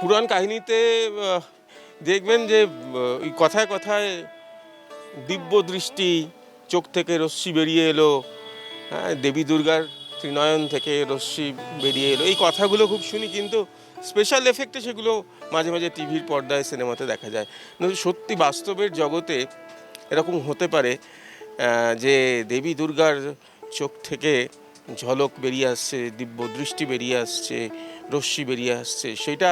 পুরাণ কাহিনীতে দেখবেন যে ওই কথায় কথায় দিব্য দৃষ্টি চোখ থেকে রশ্মি বেরিয়ে এলো হ্যাঁ দেবী দুর্গার ত্রিনয়ন থেকে রশ্মি বেরিয়ে এলো। এই কথাগুলো খুব শুনি, কিন্তু স্পেশাল এফেক্টে সেগুলো মাঝে মাঝে টিভির পর্দায় সিনেমাতে দেখা যায়। সত্যি বাস্তবের জগতে এরকম হতে পারে যে দেবী দুর্গার চোখ থেকে ঝলক বেরিয়ে আসছে, দিব্য দৃষ্টি বেরিয়ে আসছে, রশ্মি বেরিয়ে আসছে। সেটা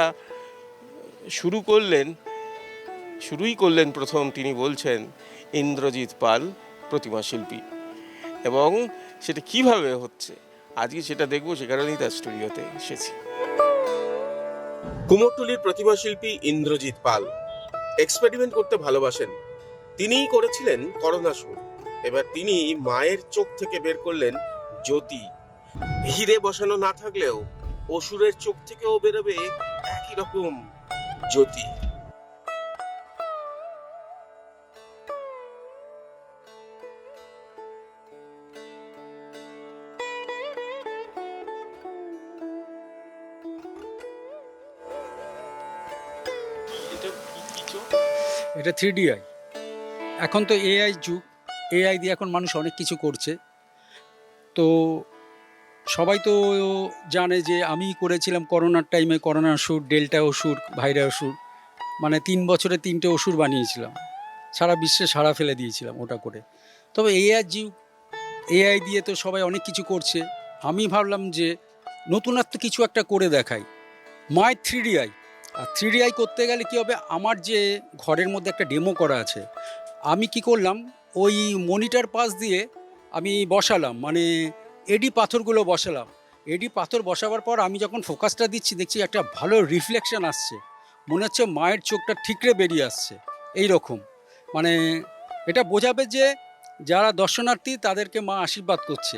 শুরু করলেন, শুরুই করলেন প্রথম তিনি বলছেন, ইন্দ্রজিৎ পাল প্রতিমা শিল্পী। এবং সেটা কীভাবে হচ্ছে? আজকে সেটা দেখব, সে কারণেই তার স্টুডিওতে এসেছি। কুমোরটুলির প্রতিমা শিল্পী ইন্দ্রজিৎ পাল এক্সপেরিমেন্ট করতে ভালোবাসেন। তিনিই করেছিলেন করোনা সুর এবার তিনি মায়ের চোখ থেকে বের করলেন জ্যোতি। হিরে বসানো না থাকলেও অসুরের চোখ থেকেও বেরোবে একই রকম জ্যোতি। এটা থ্রি আই এখন তো এআই যুগ। এআই দিয়ে এখন মানুষ অনেক কিছু করছে। তো সবাই তো জানে যে আমি করেছিলাম করোনার টাইমে করোনা ওষুধ ডেল্টা ওষুধ ভাইরা ওষুধ। মানে তিন বছরে তিনটে ওষুধ বানিয়েছিলাম। সারা বিশ্বে সারা ফেলে দিয়েছিলাম ওটা করে। তবে এআই যুগ এআই দিয়ে তো সবাই অনেক কিছু করছে। আমি ভাবলাম যে নতুনত্ব কিছু একটা করে দেখাই। মাই থ্রি আই আর থ্রি আই করতে গেলে কি হবে? আমার যে ঘরের মধ্যে একটা ডেমো করা আছে। আমি কি করলাম? ওই মনিটার পাশ দিয়ে আমি বসালাম। মানে এডি পাথরগুলো বসালাম। এডি পাথর বসাবার পর আমি যখন ফোকাসটা দিচ্ছি, দেখছি একটা ভালো রিফ্লেকশন আসছে। মনে হচ্ছে মায়ের চোখটা ঠিকরে বেরিয়ে আসছে। এই রকম মানে এটা বোঝাবে যে যারা দর্শনার্থী, তাদেরকে মা আশীর্বাদ করছে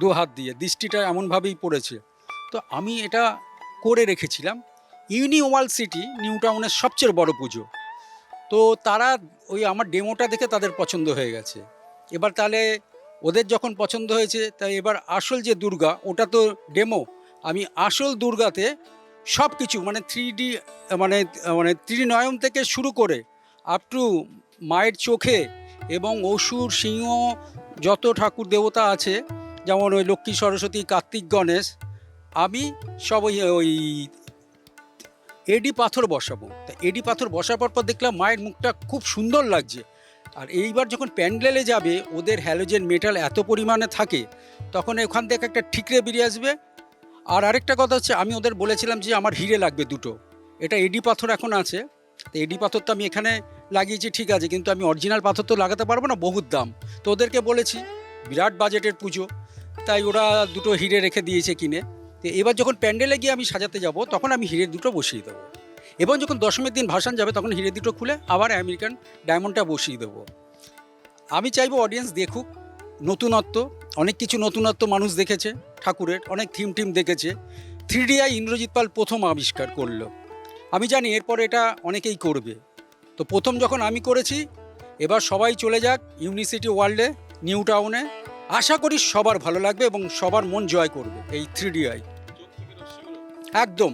দু হাত দিয়ে। দৃষ্টিটা এমনভাবেই পড়েছে। তো আমি এটা করে রেখেছিলাম। ইউনিওয়াল সিটি নিউ টাউনের সবচেয়ে বড় পুজো। তো তারা ওই আমার ডেমোটা দেখে তাদের পছন্দ হয়ে গেছে। এবার তাহলে ওদের যখন পছন্দ হয়েছে, তাই এবার আসল যে দুর্গা, ওটা তো ডেমো আমি আসল দুর্গাতে সব কিছু মানে থ্রি ডি মানে মানে ত্রিনয়ন থেকে শুরু করে আপ টু মায়ের চোখে এবং অসুর, সিংহ, যত ঠাকুর দেবতা আছে, যেমন ওই লক্ষ্মী, সরস্বতী, কার্তিক, গণেশ, আমি সব ওই ওই এডি পাথর বসাবো। তা এডি পাথর বসাবার পর দেখলাম মায়ের মুখটা খুব সুন্দর লাগছে। আর এইবার যখন প্যান্ডেলে যাবে, ওদের হ্যালোজেন মেটাল এত পরিমাণে থাকে, তখন ওখান থেকে একটা ঠিকরে বেরিয়ে আসবে। আর আরেকটা কথা হচ্ছে, আমি ওদের বলেছিলাম যে আমার হিরে লাগবে দুটো। এটা এডি পাথর এখন আছে। তো এডি পাথর তো আমি এখানে লাগিয়েছি, ঠিক আছে, কিন্তু আমি অরিজিনাল পাথর তো লাগাতে পারব না, বহুত দাম। তো ওদেরকে বলেছি, বিরাট বাজেটের পুজো, তাই ওরা দুটো হিরে রেখে দিয়েছে কিনে। তো এবার যখন প্যান্ডেলে গিয়ে আমি সাজাতে যাব, তখন আমি হিরে দুটো বসিয়ে দেবো। এবং যখন দশমীর দিন ভাসান যাবে, তখন হিরে দুটো খুলে আবার আমেরিকান ডায়মন্ডটা বসিয়ে দেবো। আমি চাইব অডিয়েন্স দেখুক, নতুনত্ব, অনেক কিছু নতুনত্ব মানুষ দেখেছে, ঠাকুরের অনেক থিম টিম দেখেছে। থ্রি আই ইন্দ্রজিৎ পাল প্রথম আবিষ্কার করল। আমি জানি এরপর এটা অনেকেই করবে। তো প্রথম যখন আমি করেছি, এবার সবাই চলে যাক ইউনিভার্সিটি ওয়ার্ল্ডে নিউ টাউনে আশা করি সবার ভালো লাগবে এবং সবার মন জয় করবে এই থ্রি আই একদম।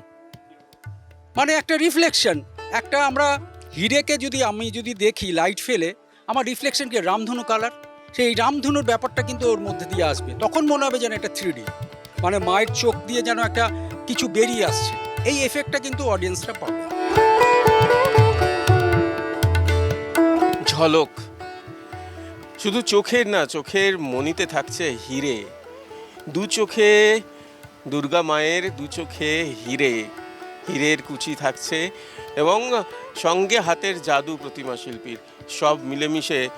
মানে একটা রিফ্লেকশন একটা আমরা হিরেকে যদি আমি যদি দেখি লাইট ফেলে, আমার রিফ্লেকশনকে রামধনু কালার সেই রামধনুর ব্যাপারটা কিন্তু ওর মধ্যে দিয়ে আসবে। তখন মনে হবে যেন এটা থ্রি মানে মায়ের চোখ দিয়ে যেন একটা কিছু বেরিয়ে আসছে। এই এফেক্টটা কিন্তু অডিয়েন্সরা পাবে। ঝলক। শুধু চোখের না, চোখের মনিতে থাকছে হিরে। দু চোখে দুর্গা মায়ের, দু চোখে হিরে। হীরের কুচি থাকছে এবং সঙ্গে হাতের জাদু প্রতিমা শিল্পীর সব মিলেমিশে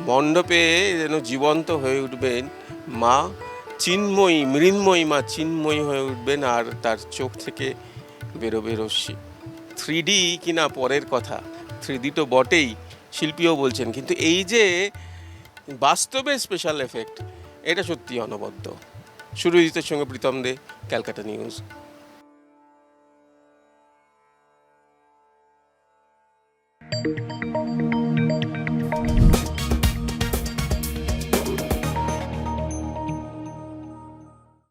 মণ্ডপে যেন জীবন্ত হয়ে উঠবেন মা চিন্ময়ী, মৃন্ময়ী মা চিন্ময়ী হয়ে উঠবেন আর তার চোখ থেকে বেরোবে রশ্মি। থ্রি ডি কিনা পরের কথা থ্রি ডি তো বটেই, শিল্পীও বলছেন। কিন্তু এই যে বাস্তবে স্পেশাল এফেক্ট এটা সত্যি অনবদ্য। সুরজিতের সঙ্গে প্রীতম দে, ক্যালকাটা নিউজ। Música